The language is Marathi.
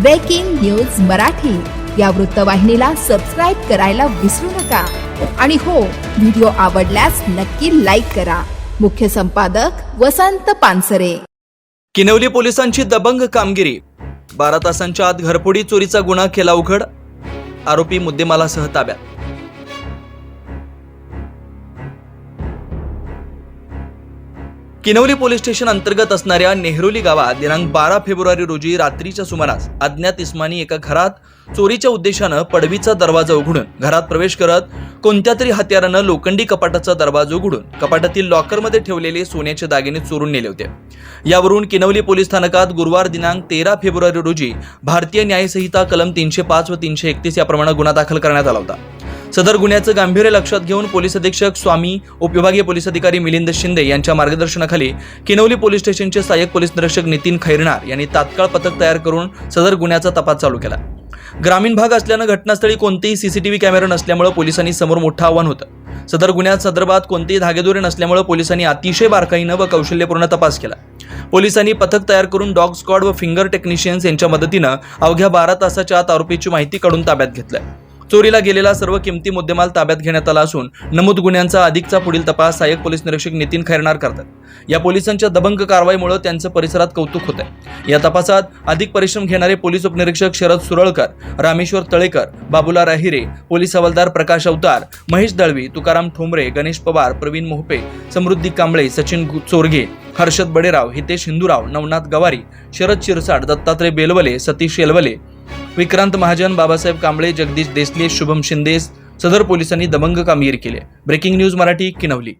ब्रेकिंग न्यूज मराठी या वृत्तवाहिनीला सबस्क्राईब करायला विसरू नका. आणि हो व्हिडिओ आवडल्यास नक्की लाईक करा. मुख्य संपादक वसंत पानसरे. किनवली पोलिसांची दबंग कामगिरी. बारा तासांच्या आत घरफोडी चोरीचा गुन्हा केला उघड. आरोपी मुद्देमालासह ताब्यात. किनवली पोलीस स्टेशन अंतर्गत असणाऱ्या नेहरोली गावात दिनांक बारा फेब्रुवारी रोजी रात्रीच्या सुमारास अज्ञात इस्मानी एका घरात चोरीच्या उद्देशानं पडवीचा दरवाजा उघडून घरात प्रवेश करत कोणत्या तरी हत्यारानं लोखंडी कपाटाचा दरवाजा उघडून कपाटातील लॉकरमध्ये ठेवलेले सोन्याचे दागिने चोरून नेले होते. यावरून किनवली पोलीस स्थानकात गुरुवार दिनांक तेरा फेब्रुवारी रोजी भारतीय न्यायसंहिता कलम तीनशे पाच व तीनशे एकतीस याप्रमाणे गुन्हा दाखल करण्यात आला होता. सदर गुन्ह्याचं गांभीर्य लक्षात घेऊन पोलीस अधीक्षक स्वामी उपविभागीय पोलीस अधिकारी मिलिंद शिंदे यांच्या मार्गदर्शनाखाली किनवली पोलीस स्टेशनचे सहाय्यक पोलीस निरीक्षक नितीन खैरणार यांनी तात्काळ पथक तयार करून सदर गुन्ह्याचा तपास चालू केला. ग्रामीण भाग असल्यानं घटनास्थळी कोणतेही सीसीटीव्ही कॅमेरा नसल्यामुळे पोलिसांनी समोर मोठं आव्हान होतं. सदर गुन्ह्यात संदर्भात कोणतेही धागेदोरे नसल्यामुळे पोलिसांनी अतिशय बारकाईनं व कौशल्यपूर्ण तपास केला. पोलिसांनी पथक तयार करून डॉग स्क्वॉड व फिंगर टेक्निशियन्स यांच्या मदतीनं अवघ्या बारा तासाच्या आत आरोपीची माहिती काढून ताब्यात घेतल्या. चोरीला गेलेला सर्व किमती मुद्देमाल ताब्यात घेण्यात आला असून नमूद गुन्ह्यांचा अधिकचा पुढील तपास सहाय्यक पोलीस निरीक्षक नितीन खैरनार करतात. या पोलिसांच्या दबंग कारवाईमुळे त्यांचं परिसरात कौतुक होत आहे या तपासात अधिक परिश्रम घेणारे पोलीस उपनिरीक्षक शरद सुरळकर रामेश्वर तळेकर बाबुला राहिरे पोलीस हवालदार प्रकाश अवतार महेश दळवी तुकाराम ठोंबरे गणेश पवार प्रवीण मोहपे समृद्धी कांबळे सचिन चोरगे हर्षद बडेराव हितेश हिंदूराव नवनाथ गवारी शरद शिरसाट दत्तात्रय बेलवले सतीश येलवले विक्रांत महाजन बाबासाहेब कांबळे जगदीश देसले शुभम शिंदे सदर पोलिसांनी दबंग कामगिरी केली ब्रेकिंग न्यूज मराठी किनवली.